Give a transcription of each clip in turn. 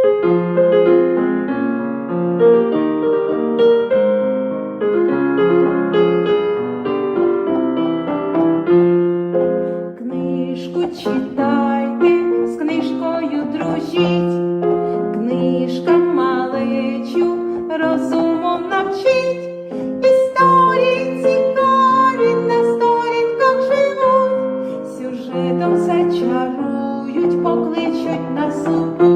Книжку читайте, з книжкою дружіть, книжка малечу розумом навчить, історії цікаві на сторінках живуть, сюжетом зачарують, покличуть нас у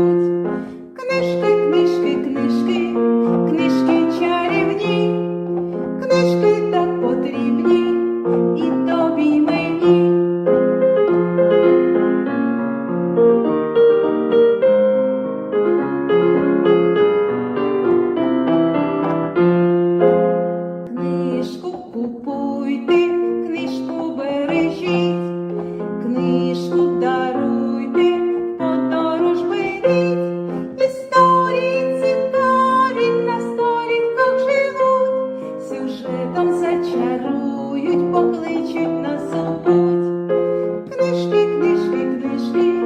Stick, stick, stick, stick.